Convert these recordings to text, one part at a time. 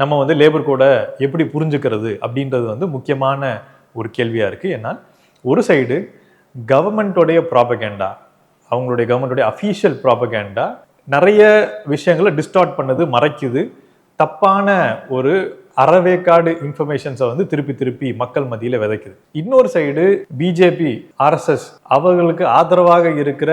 நம்ம வந்து லேபர் கோடை எப்படி புரிஞ்சுக்கிறது அப்படின்றது வந்து முக்கியமான ஒரு கேள்வியாக இருக்குது ஏன்னா ஒரு சைடு கவர்மெண்ட்டோடைய ப்ராபகேண்டா அவங்களுடைய கவர்மெண்ட்டோடைய அஃபீஷியல் ப்ராபகேண்டா நிறைய விஷயங்களை டிஸ்டார்ட் பண்ணுது மறைக்குது. தப்பான ஒரு அறவேக்காடு இன்ஃபர்மேஷன்ஸை வந்து திருப்பி திருப்பி மக்கள் மத்தியில் விதைக்குது. இன்னொரு சைடு பிஜேபி ஆர்எஸ்எஸ் அவர்களுக்கு ஆதரவாக இருக்கிற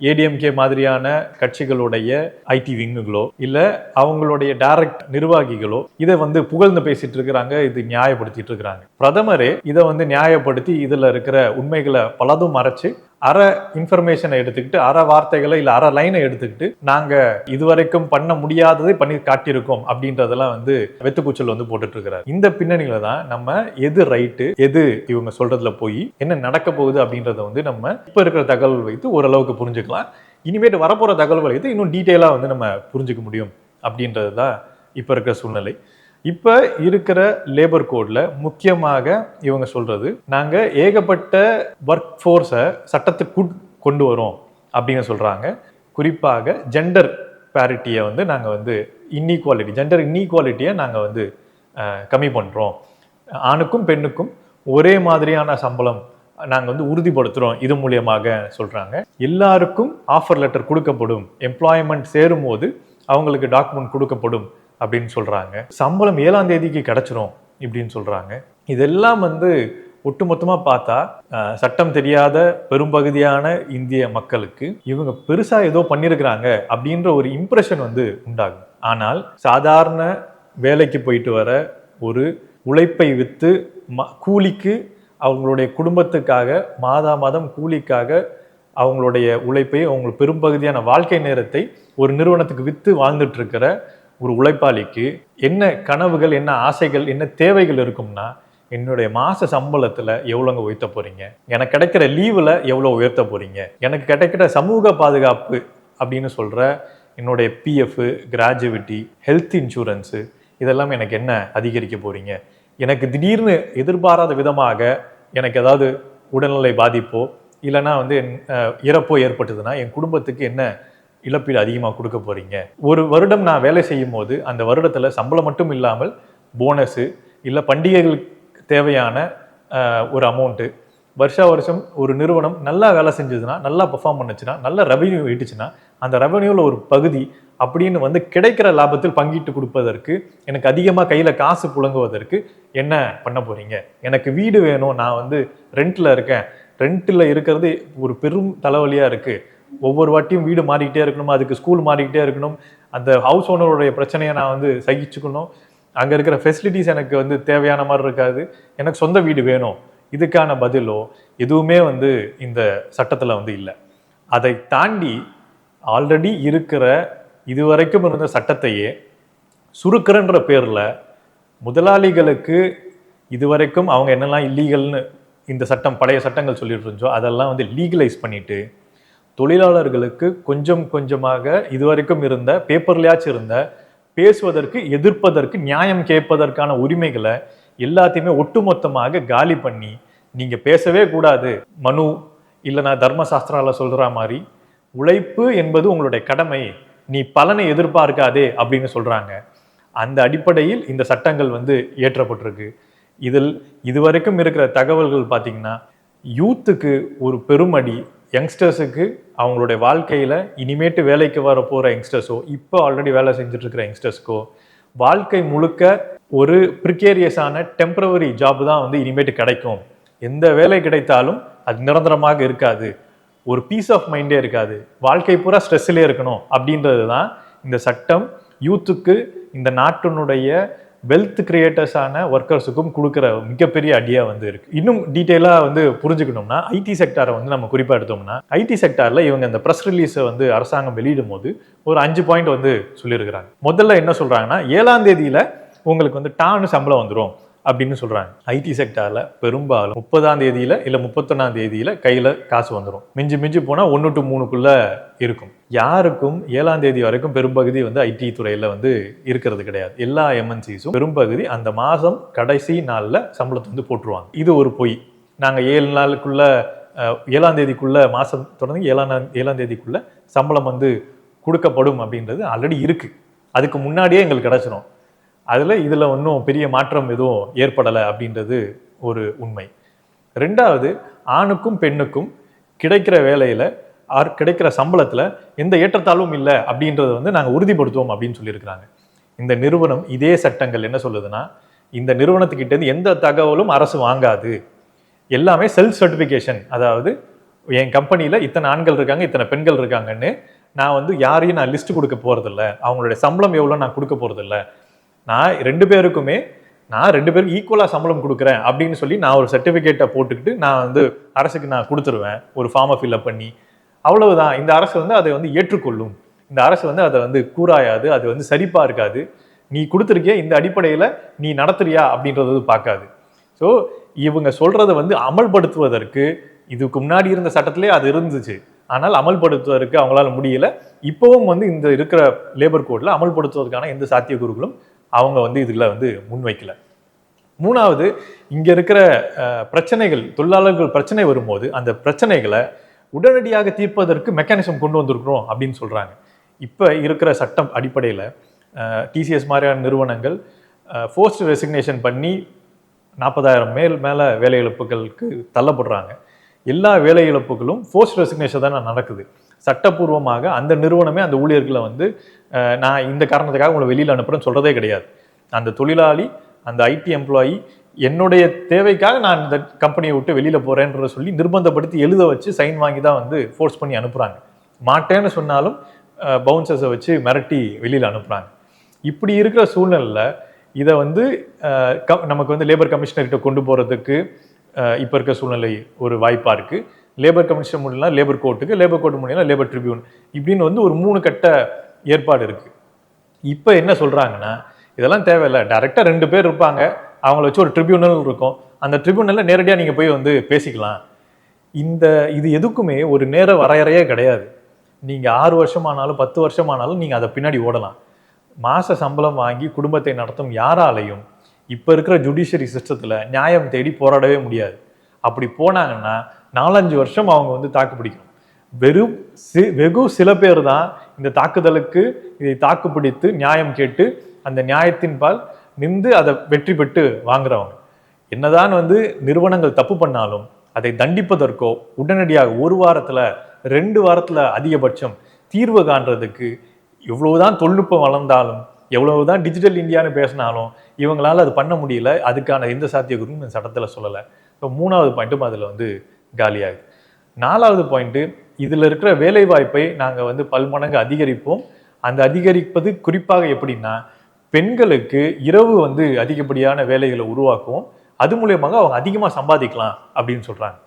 ஏடிஎம்கே மாதிரியான கட்சிகளுடைய ஐடி விங்குகளோ இல்லை அவங்களுடைய டைரக்ட் நிர்வாகிகளோ இதை வந்து புகழ்ந்து பேசிட்டு இருக்கிறாங்க இது நியாயப்படுத்திட்டு இருக்கிறாங்க. பிரதமரே இதை வந்து நியாயப்படுத்தி இதில் இருக்கிற உண்மைகளை பலதும் மறைச்சு அற இன்ஃபர்மேஷனை எடுத்துக்கிட்டு அற வார்த்தைகளை இல்லை அற லைனை எடுத்துக்கிட்டு நாங்கள் இதுவரைக்கும் பண்ண முடியாததை பண்ணி காட்டியிருக்கோம் அப்படின்றதெல்லாம் வந்து வெத்துக்கூச்சல் வந்து போட்டுட்டு இருக்கிறார் இந்த பின்னணியில தான் நம்ம எது ரைட்டு எது இவங்க சொல்றதுல போய் என்ன நடக்க போகுது அப்படின்றத வந்து நம்ம இப்போ இருக்கிற தகவல் வைத்து ஓரளவுக்கு புரிஞ்சுக்கலாம். இனிமேட்டு வரப்போகிற தகவல் வைத்து இன்னும் டீட்டெயிலாக வந்து நம்ம புரிஞ்சுக்க முடியும் அப்படின்றது தான் இப்போ இருக்கிற சூழ்நிலை. இப்போ இருக்கிற லேபர் கோடில் முக்கியமாக இவங்க சொல்கிறது நாங்கள் ஏகப்பட்ட ஒர்க் ஃபோர்ஸை சட்டத்துக்கு கொண்டு வரோம் அப்படின்னு சொல்கிறாங்க குறிப்பாக ஜெண்டர் பேரிட்டியை வந்து நாங்கள் வந்து இன்இக்வாலிட்டி ஜெண்டர் இன்இக்வாலிட்டியை நாங்கள் வந்து கம்மி பண்ணுறோம் ஆணுக்கும் பெண்ணுக்கும் ஒரே மாதிரியான சம்பளம் நாங்கள் வந்து உறுதிப்படுத்துகிறோம் இது மூலியமாக சொல்கிறாங்க எல்லாருக்கும் ஆஃபர் லெட்டர் கொடுக்கப்படும். எம்ப்ளாய்மெண்ட் சேரும்போது அவங்களுக்கு டாக்குமெண்ட் கொடுக்கப்படும். அப்படின்னு சொல்கிறாங்க சம்பளம் ஏழாம் தேதிக்கு கிடச்சிரும் இப்படின்னு சொல்கிறாங்க இதெல்லாம் வந்து ஒட்டுமொத்தமாக பார்த்தா சட்டம் தெரியாத பெரும்பகுதியான இந்திய மக்களுக்கு இவங்க பெருசாக ஏதோ பண்ணியிருக்கிறாங்க அப்படின்ற ஒரு இம்ப்ரெஷன் வந்து உண்டாகும் ஆனால் சாதாரண வேலைக்கு போயிட்டு வர ஒரு உழைப்பை விற்று ம கூலிக்கு அவங்களுடைய குடும்பத்துக்காக மாதா மாதம் கூலிக்காக அவங்களுடைய உழைப்பை அவங்க பெரும்பகுதியான வாழ்க்கை நேரத்தை ஒரு நிறுவனத்துக்கு விற்று வாழ்ந்துட்டு இருக்கிற ஒரு உழைப்பாளிக்கு என்ன கனவுகள் என்ன ஆசைகள் என்ன தேவைகள் இருக்கும்னா என்னுடைய மாத சம்பளத்தில் எவ்வளோங்க உயர்த்த போகிறீங்க எனக்கு கிடைக்கிற லீவில் எவ்வளோ உயர்த்த போகிறீங்க எனக்கு கிடைக்கிற சமூக பாதுகாப்பு அப்படின்னு சொல்கிற என்னுடைய பிஎஃப் கிராஜுவிட்டி ஹெல்த் இன்சூரன்ஸு இதெல்லாம் எனக்கு என்ன அதிகரிக்க போகிறீங்க எனக்கு திடீர்னு எதிர்பாராத விதமாக எனக்கு ஏதாவது உடல்நிலை பாதிப்போ இல்லைன்னா வந்து என், இறப்போ ஏற்பட்டதுன்னா என் குடும்பத்துக்கு என்ன இழப்பீடு அதிகமாக கொடுக்க போறீங்க. ஒரு வருடம் நான் வேலை செய்யும் போது அந்த வருடத்தில் சம்பளம் மட்டும் இல்லாமல் போனஸு இல்லை பண்டிகைகளுக்கு தேவையான ஒரு அமௌண்ட்டு வருஷா வருஷம் ஒரு நிறுவனம் நல்லா வேலை செஞ்சதுன்னா நல்லா பெர்ஃபார்ம் பண்ணுச்சுன்னா நல்ல ரெவென்யூ ஈட்டுச்சுன்னா அந்த ரெவென்யூவில் ஒரு பகுதி அப்படின்னு வந்து கிடைக்கிற லாபத்தில் பங்கிட்டு கொடுப்பதற்கு எனக்கு அதிகமாக கையில் காசு புழங்குவதற்கு என்ன பண்ண போகிறீங்க எனக்கு வீடு வேணும் நான் வந்து ரெண்ட்டில் இருக்கேன். ரெண்ட்டில் இருக்கிறது ஒரு பெரும் தலைவலியாக இருக்குது ஒவ்வொரு வாட்டியும் வீடு மாறிக்கிட்டே இருக்கணும்? அதுக்கு ஸ்கூல் மாறிக்கிட்டே இருக்கணும். அந்த ஹவுஸ் ஓனருடைய பிரச்சனையை நான் வந்து சகிச்சுக்கணும். அங்கே இருக்கிற ஃபெசிலிட்டிஸ் எனக்கு வந்து தேவையான மாதிரி இருக்காது. எனக்கு சொந்த வீடு வேணும். இதுக்கான பதிலோ எதுவுமே வந்து இந்த சட்டத்தில் வந்து இல்லை. அதை தாண்டி ஆல்ரெடி இருக்கிற இதுவரைக்கும் இருந்த சட்டத்தையே சுருக்கிறன்ற பேரில் முதலாளிகளுக்கு இதுவரைக்கும் அவங்க என்னெல்லாம் இல்லீகல்னு இந்த சட்டம் பழைய சட்டங்கள் சொல்லிட்டு இருந்துச்சோ அதெல்லாம் வந்து லீகலைஸ் பண்ணிவிட்டு தொழிலாளர்களுக்கு கொஞ்சம் கொஞ்சமாக இதுவரைக்கும் இருந்த பேப்பர்லையாச்சும் இருந்த பேசுவதற்கு எதிர்ப்பதற்கு நியாயம் கேட்பதற்கான உரிமைகளை எல்லாத்தையுமே ஒட்டுமொத்தமாக காலி பண்ணி நீங்கள் பேசவே கூடாது. மனு இல்லைனா தர்மசாஸ்திரால சொல்கிற மாதிரி உழைப்பு என்பது உங்களுடைய கடமை. நீ பலனை எதிர்பார்க்காதே அப்படின்னு சொல்கிறாங்க அந்த அடிப்படையில் இந்த சட்டங்கள் வந்து இயற்றப்பட்டிருக்கு. இதில் இதுவரைக்கும் இருக்கிற தகவல்கள் பார்த்தீங்கன்னா யூத்துக்கு ஒரு பெருமடி யங்ஸ்டர்ஸுக்கு அவங்களுடைய வாழ்க்கையில் இனிமேட்டு வேலைக்கு வர போகிற யங்ஸ்டர்ஸோ இப்போ ஆல்ரெடி வேலை செஞ்சுட்ருக்கிற யங்ஸ்டர்ஸ்க்கோ வாழ்க்கை முழுக்க ஒரு ப்ரிகேரியஸான டெம்பரவரி ஜாப் தான் வந்து இனிமேட்டு கிடைக்கும். எந்த வேலை கிடைத்தாலும் அது நிரந்தரமாக இருக்காது. ஒரு பீஸ் ஆஃப் மைண்டே இருக்காது. வாழ்க்கை பூரா ஸ்ட்ரெஸ்ஸிலே இருக்கணும் அப்படின்றது தான் இந்த சட்டம். யூத்துக்கு இந்த நாட்டினுடைய வெல்த் கிரியேட்டர்ஸான ஒர்க்கர்ஸுக்கும் கொடுக்குற மிகப்பெரிய அடியாக வந்து இருக்குது இன்னும் டீட்டெயிலாக வந்து புரிஞ்சுக்கணும்னா ஐடி செக்டாரை வந்து நம்ம குறிப்பாக எடுத்தோம்னா ஐடி செக்டாரில் இவங்க இந்த ப்ரெஸ் ரிலீஸை வந்து அரசாங்கம் வெளியிடும் போது ஒரு அஞ்சு பாயிண்ட் வந்து சொல்லியிருக்கிறாங்க. முதல்ல என்ன சொல்கிறாங்கன்னா ஏழாம் தேதியில் உங்களுக்கு வந்து டான்னு சம்பளம் வந்துடும் அப்படின்னு சொல்கிறாங்க ஐடி செக்டாரில் பெரும்பாலும் முப்பதாம் தேதியில் இல்லை முப்பத்தொன்னாம் தேதியில் கையில் காசு வந்துடும் மிஞ்சி மிஞ்சி போனால் ஒன்று டு மூணுக்குள்ளே இருக்கும். யாருக்கும் ஏழாம் தேதி வரைக்கும் பெரும்பகுதி வந்து ஐடி துறையில் வந்து இருக்கிறது கிடையாது. எல்லா எம்என்சிஸும் பெரும்பகுதி அந்த மாதம் கடைசி நாளில் சம்பளத்தை வந்து போட்டுருவாங்க. இது ஒரு பொய். நாங்கள் ஏழு நாளுக்குள்ள ஏழாம் தேதிக்குள்ள மாதம் தொடர்ந்து ஏழாம் ஏழாம் தேதிக்குள்ள சம்பளம் வந்து கொடுக்கப்படும் அப்படின்றது ஆல்ரெடி இருக்குது அதுக்கு முன்னாடியே எங்களுக்கு கிடச்சிரும். அதில் இதில் ஒன்றும் பெரிய மாற்றம் எதுவும் ஏற்படலை அப்படின்றது ஒரு உண்மை. ரெண்டாவது ஆணுக்கும் பெண்ணுக்கும் கிடைக்கிற வேலையில் ஆர் கிடைக்கிற சம்பளத்தில் எந்த ஏற்றத்தாழ்வும் இல்லை அப்படின்றத வந்து நாங்கள் உறுதிப்படுத்துவோம் அப்படின்னு சொல்லியிருக்கிறாங்க. இந்த நிறுவனம் இதே சட்டங்கள் என்ன சொல்லுதுன்னா இந்த நிறுவனத்துக்கிட்டேருந்து எந்த தகவலும் அரசு வாங்காது. எல்லாமே செல்ஃப் சர்டிஃபிகேஷன் அதாவது என் கம்பெனியில் இத்தனை ஆண்கள் இருக்காங்க இத்தனை பெண்கள் இருக்காங்கன்னு நான் வந்து யாரையும் நான் லிஸ்ட் கொடுக்க போகிறதில்ல அவங்களுடைய சம்பளம் எவ்வளோ நான் கொடுக்க போகிறதில்ல நான் ரெண்டு பேருக்குமே நான் ரெண்டு பேரும் ஈக்குவலாக சம்பளம் கொடுக்குறேன் அப்படின்னு சொல்லி நான் ஒரு சர்டிஃபிகேட்டை போட்டுக்கிட்டு நான் வந்து அரசுக்கு நான் கொடுத்துருவேன். ஒரு ஃபார்மை ஃபில்அப் பண்ணி. அவ்வளவுதான். இந்த அரசு வந்து அதை வந்து ஏற்றுக்கொள்ளும். இந்த அரசு வந்து அதை வந்து கூறாயாது அது வந்து சரிப்பாக இருக்காது நீ கொடுத்துருக்கிய இந்த அடிப்படையில் நீ நடத்துறியா அப்படின்றது வந்து பார்க்காது. ஸோ இவங்க சொல்கிறத வந்து அமல்படுத்துவதற்கு இதுக்கு முன்னாடி இருந்த சட்டத்திலே அது இருந்துச்சு. ஆனால் அமல்படுத்துவதற்கு அவங்களால முடியல. இப்போவும் வந்து இந்த இருக்கிற லேபர் கோடில் அமல்படுத்துவதற்கான எந்த சாத்தியக்கூறுகளும் அவங்க வந்து இதில் வந்து முன்வைக்கல மூணாவது இங்கே இருக்கிற பிரச்சனைகள் தொழிலாளர்கள் பிரச்சனை வரும்போது அந்த பிரச்சனைகளை உடனடியாக தீர்ப்பதற்கு மெக்கானிசம் கொண்டு வந்திருக்கிறோம் அப்படின்னு சொல்கிறாங்க இப்போ இருக்கிற சட்டம் அடிப்படையில் டிசிஎஸ் மாதிரியான நிறுவனங்கள் ஃபோர்ஸ்ட் ரெசிக்னேஷன் பண்ணி நாற்பதாயிரம் மேல் மேலே வேலை இழப்புகளுக்கு தள்ளப்படுறாங்க. எல்லா வேலை இழப்புகளும் ஃபோர்ஸ்ட் ரெசிக்னேஷன் தான் நடக்குது. சட்டப்பூர்வமாக அந்த நிறுவனமே அந்த ஊழியர்களை வந்து நான் இந்த காரணத்துக்காக உங்களை வெளியில் அனுப்புகிறேன் சொல்கிறதே கிடையாது. அந்த தொழிலாளி அந்த ஐடி எம்ப்ளாயி என்னுடைய தேவைக்காக நான் இந்த கம்பெனியை விட்டு வெளியில் போகிறேன்ற சொல்லி நிர்பந்தப்படுத்தி எழுத வச்சு சைன் வாங்கி தான் வந்து ஃபோர்ஸ் பண்ணி அனுப்புகிறாங்க மாட்டேன்னு சொன்னாலும் பவுன்சர்ஸை வச்சு மிரட்டி வெளியில் அனுப்புகிறாங்க இப்படி இருக்கிற சூழ்நிலையில் இதை வந்து க- நமக்கு வந்து லேபர் கமிஷனர்கிட்ட கொண்டு போகிறதுக்கு இப்போ இருக்க சூழ்நிலை ஒரு வாய்ப்பாக இருக்குது லேபர் கமிஷன் முடியலாம் லேபர் கோர்ட்டுக்கு லேபர் கோர்ட் முடியலாம் லேபர் ட்ரிபியூன் இப்படின்னு வந்து ஒரு மூணு கட்ட ஏற்பாடு இருக்குது இப்போ என்ன சொல்கிறாங்கன்னா இதெல்லாம் தேவையில்லை. டைரெக்டாக ரெண்டு பேர் இருப்பாங்க. அவங்கள வச்சு ஒரு ட்ரிபியூனல் இருக்கும். அந்த ட்ரிபியூனலில் நேரடியாக நீங்கள் போய் வந்து பேசிக்கலாம். இந்த இது எதுக்குமே ஒரு நேர வரையறையே கிடையாது. நீங்கள் ஆறு வருஷமானாலும் பத்து வருஷமானாலும் நீங்கள் அதை பின்னாடி ஓடலாம். மாத சம்பளம் வாங்கி குடும்பத்தை நடத்தும் யாராலையும் இப்போ இருக்கிற ஜுடிஷியரி சிஸ்டத்தில் நியாயம் தேடி போராடவே முடியாது. அப்படி போனாங்கன்னா நாலஞ்சு வருஷம் அவங்க வந்து தாக்கு பிடிக்கணும் வெறும் சி வெகு சில பேர் தான் இந்த தாக்குதலுக்கு இதை தாக்கு பிடித்து நியாயம் கேட்டு அந்த நியாயத்தின் பால் நின்று அதை வெற்றி பெற்று வாங்குறவங்க. என்னதான் வந்து நிறுவனங்கள் தப்பு பண்ணாலும் அதை தண்டிப்பதற்கோ உடனடியாக ஒரு வாரத்தில் ரெண்டு வாரத்தில் அதிகபட்சம் தீர்வு காண்றதுக்கு எவ்வளவுதான் தொழில்நுட்பம் வளர்ந்தாலும் எவ்வளவுதான் டிஜிட்டல் இந்தியான்னு பேசினாலும் இவங்களால அது பண்ண முடியல. அதுக்கான எந்த சாத்தியக்கூறும் இந்த சட்டத்துல சொல்லலை. இப்போ மூணாவது பாயிண்ட்டும் அதில் வந்து காலியாகுது. நாலாவது பாயிண்ட்டு இதில் இருக்கிற வேலைவாய்ப்பை நாங்கள் வந்து பல்மடங்கு அதிகரிப்போம். அந்த அதிகரிப்பது குறிப்பாக எப்படின்னா பெண்களுக்கு இரவு வந்து அதிகப்படியான வேலைகளை உருவாக்குவோம் அது மூலியமாக அவங்க அதிகமாக சம்பாதிக்கலாம் அப்படின்னு சொல்கிறாங்க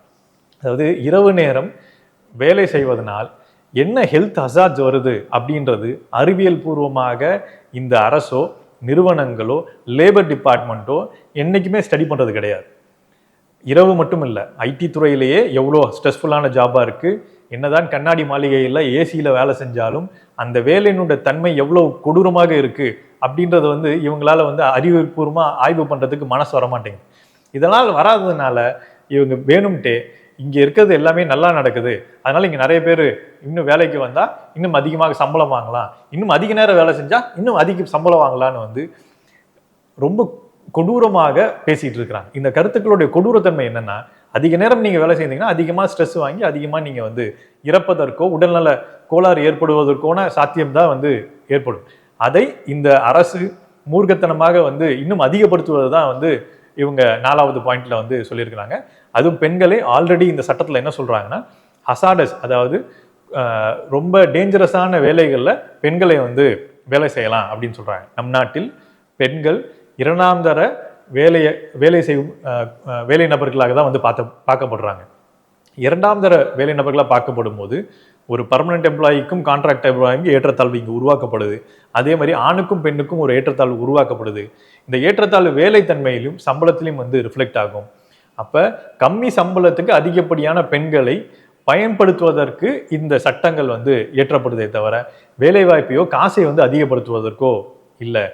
அதாவது இரவு நேரம் வேலை செய்வதனால் என்ன ஹெல்த் ஹசார்ட்ஸ் வருது அப்படின்றது அறிவியல் பூர்வமாக இந்த அரசோ நிறுவனங்களோ லேபர் டிபார்ட்மெண்ட்டோ என்றைக்குமே ஸ்டடி பண்ணுறது கிடையாது. இரவு மட்டும் இல்லை ஐடி துறையிலேயே எவ்வளோ ஸ்ட்ரெஸ்ஃபுல்லான ஜாபாக இருக்குது என்னதான் கண்ணாடி மாளிகையில் ஏசியில் வேலை செஞ்சாலும் அந்த வேலையினுடைய தன்மை எவ்வளோ கொடூரமாக இருக்குது அப்படின்றத வந்து இவங்களால வந்து அறிவுபூர்வமாக ஆய்வு பண்ணுறதுக்கு மனசு வர மாட்டேங்குது இதனால் வராததுனால இவங்க வேணும்ட்டே இங்கே இருக்கிறது எல்லாமே நல்லா நடக்குது. அதனால் இங்கே நிறைய பேர் இன்னும் வேலைக்கு வந்தால் இன்னும் அதிகமாக சம்பளம் வாங்கலாம் இன்னும் அதிக நேரம் வேலை செஞ்சால் இன்னும் அதிக சம்பளம் வாங்கலாம்னு வந்து ரொம்ப கொடூரமாக பேசிகிட்டு இருக்கிறாங்க இந்த கருத்துக்களுடைய கொடூரத்தன்மை என்னென்னா அதிக நேரம் நீங்கள் வேலை செய்தீங்கன்னா அதிகமாக ஸ்ட்ரெஸ் வாங்கி அதிகமாக நீங்கள் வந்து இறப்பதற்கோ உடல்நல கோளாறு ஏற்படுவதற்கோன சாத்தியம் தான் வந்து ஏற்படும். அதை இந்த அரசு மூர்க்கத்தனமாக வந்து இன்னும் அதிகப்படுத்துவது தான் வந்து இவங்க நாலாவது பாயிண்ட்ல வந்து சொல்லியிருக்கிறாங்க. அதுவும் பெண்களே ஆல்ரெடி இந்த சட்டத்தில் என்ன சொல்கிறாங்கன்னா ஹசாடஸ் அதாவது ரொம்ப டேஞ்சரஸான வேலைகளில் பெண்களை வந்து வேலை செய்யலாம் அப்படின்னு சொல்கிறாங்க நம் நாட்டில் பெண்கள் இரண்டாம் தர வேலையை வேலை செய்யும் வேலை நபர்களாக தான் வந்து பார்த்த பார்க்கப்படுறாங்க. இரண்டாம் தர வேலை நபர்களாக பார்க்கப்படும் போது ஒரு பர்மனெண்ட் எம்ப்ளாயிக்கும் கான்ட்ராக்ட் எம்ப்ளாயிக்கும் ஏற்றத்தாழ்வு இங்கே உருவாக்கப்படுது. அதே மாதிரி ஆணுக்கும் பெண்ணுக்கும் ஒரு ஏற்றத்தாழ்வு உருவாக்கப்படுது. இந்த ஏற்றத்தாழ்வு வேலைத்தன்மையிலும் சம்பளத்திலையும் வந்து ரிஃப்ளெக்ட் ஆகும். அப்போ கம்மி சம்பளத்துக்கு அதிகப்படியான பெண்களை பயன்படுத்துவதற்கு இந்த சட்டங்கள் வந்து இயற்றப்படுதே தவிர வேலைவாய்ப்பையோ காசை வந்து அதிகப்படுத்துவதற்கோ இல்லை.